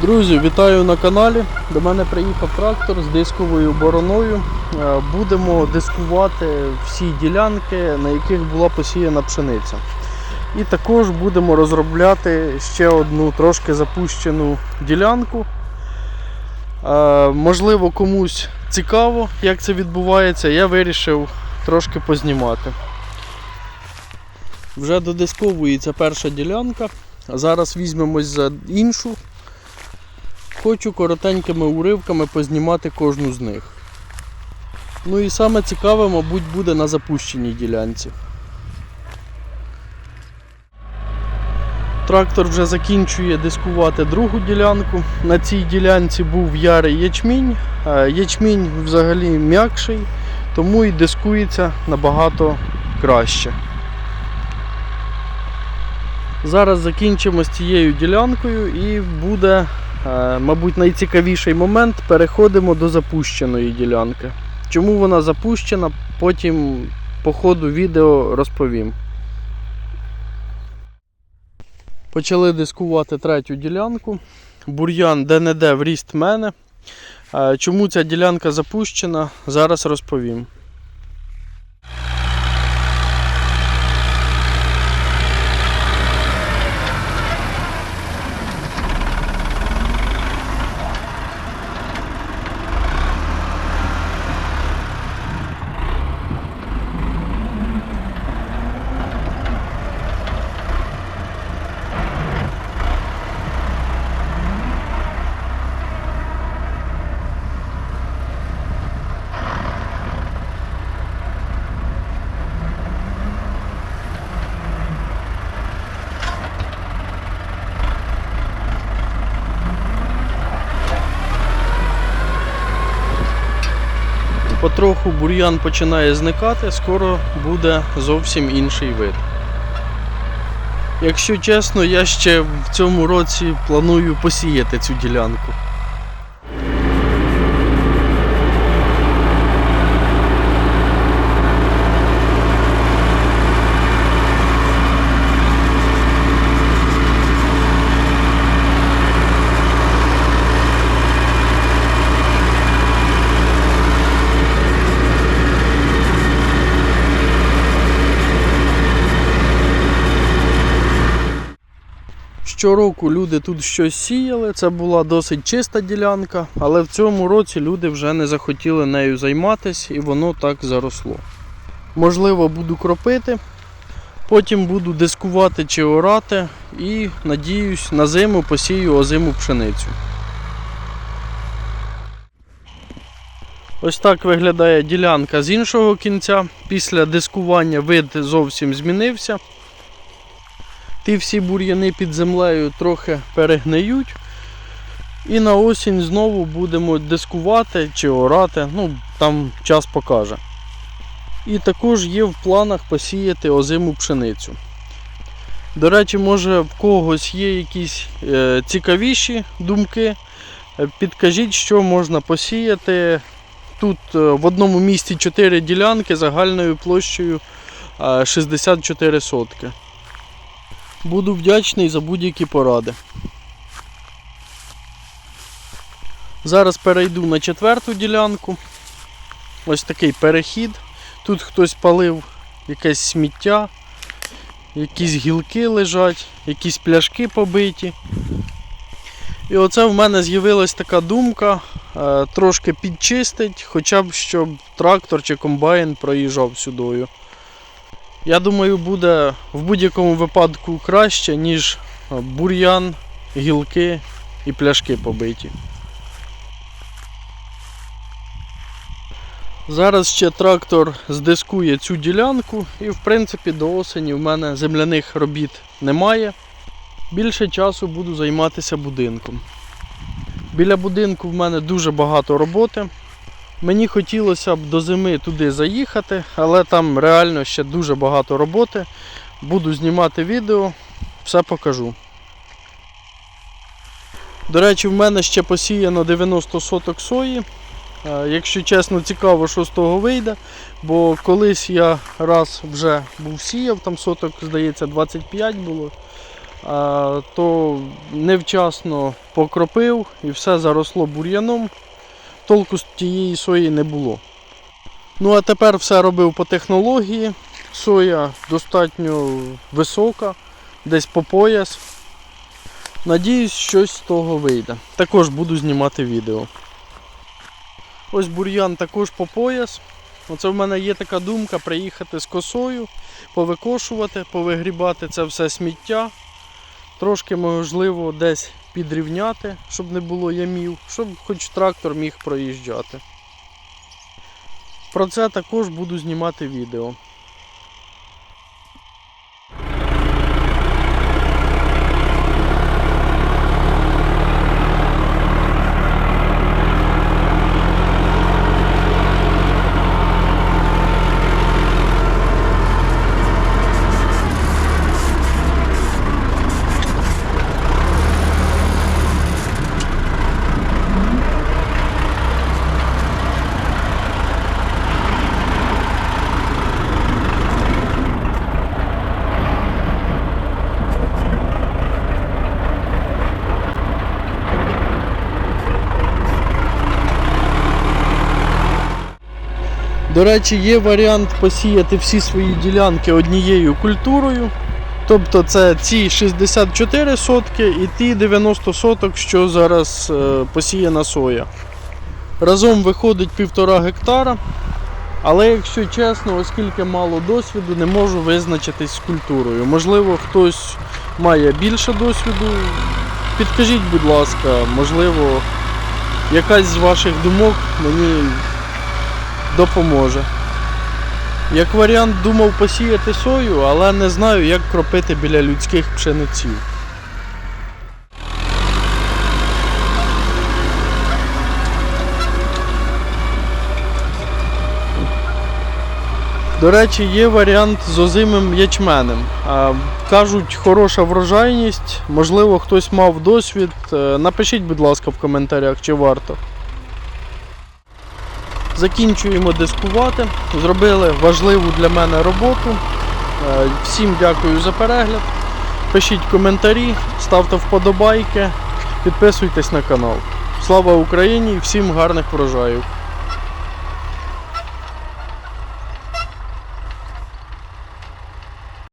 Друзі, вітаю на каналі. До мене приїхав трактор з дисковою бороною. Е, Будемо дискувати всі ділянки, на яких була посіяна пшениця. І також будемо розробляти ще одну трошки запущену ділянку. Е, Можливо, комусь цікаво, як це відбувається. Я вирішив трошки познімати. Вже додисковується перша ділянка. Зараз візьмемось за іншу. Хочу коротенькими уривками познімати кожну з них. Ну і саме цікаве, мабуть, буде на запущеній ділянці. Трактор вже закінчує дискувати другу ділянку. На цій ділянці був ярий ячмінь. Е, Ячмінь взагалі м'якший, тому і дискується набагато краще. Зараз закінчимо з цією ділянкою і буде Мабуть, найцікавіший момент переходимо до запущеної ділянки. Чому вона запущена, потім по ходу відео розповім. Почали дискувати третю ділянку. Бур'ян де-не-де в ріст мене. Е, Чому ця ділянка запущена, зараз розповім. Потроху бур'ян починає зникати, скоро буде зовсім інший вид. Якщо чесно, я ще в цьому році планую посіяти цю ділянку. Щороку люди тут щось сіяли, це була досить чиста ділянка, але в цьому році люди вже не захотіли нею займатися і воно так заросло. Можливо, буду кропити, потім буду дискувати чи орати і надіюсь на зиму посію озиму пшеницю. Ось так виглядає ділянка з іншого кінця. Після дискування вид зовсім змінився. Ті всі бур'яни під землею трохи перегниють. І на осінь знову будемо дискувати чи орати, ну там час покаже. І також є в планах посіяти озиму пшеницю. До речі, може в когось є якісь е, цікавіші думки. Е, Підкажіть, що можна посіяти. Тут е, в одному місті 4 ділянки загальною площею е, 64 сотки. Буду вдячний за будь-які поради. Зараз перейду на четверту ділянку. Ось такий перехід. Тут хтось палив якесь сміття, якісь гілки лежать, якісь пляшки побиті. І оце в мене з'явилась така думка е, трошки підчистить, хоча б щоб трактор чи комбайн проїжджав сюдою. Я думаю, буде в будь-якому випадку краще, ніж е, бур'ян, гілки і пляшки побиті. Зараз ще трактор здискує цю ділянку і в принципі до осені в мене земляних робіт немає. Більше часу буду займатися будинком. Біля будинку в мене дуже багато роботи. Мені хотілося б до зими туди заїхати, але там реально ще дуже багато роботи. Буду знімати відео, все покажу. До речі, в мене ще посіяно 90 соток сої. Е, Якщо чесно, цікаво, що з того вийде, бо колись я раз вже був сіяв, там соток, здається, 25 було. то невчасно покропив і все заросло бур'яном. Толку з тієї сої не було. Ну а тепер все робив по технології. Соя достатньо висока, десь по пояс. Надіюсь, щось з того вийде. Також буду знімати відео. Ось бур'ян також по пояс. Оце в мене є така думка приїхати з косою, повикошувати, повигрібати це все сміття. Трошки можливо десь підрівняти, щоб не було ямів, щоб хоч трактор міг проїжджати. Про це також буду знімати відео. До речі, є варіант посіяти всі свої ділянки однією культурою. Тобто це ці 64 сотки і ті 90 соток, що зараз е, посіяна соя. Разом виходить півтора гектара. Але якщо чесно, оскільки мало досвіду, не можу визначитись з культурою. Можливо, хтось має більше досвіду. Підкажіть, будь ласка, можливо, якась з ваших думок мені допоможе. Як варіант думав посіяти сою, але не знаю, як кропити біля людських пшениців. До речі, є варіант з озимим ячменем. Кажуть, хороша врожайність, можливо, хтось мав досвід. Е, Напишіть, будь ласка, в коментарях, чи варто. Закінчуємо дискувати. Зробили важливу для мене роботу. Е, Всім дякую за перегляд. Пишіть коментарі, ставте вподобайки, підписуйтесь на канал. Слава Україні! і Всім гарних врожаїв!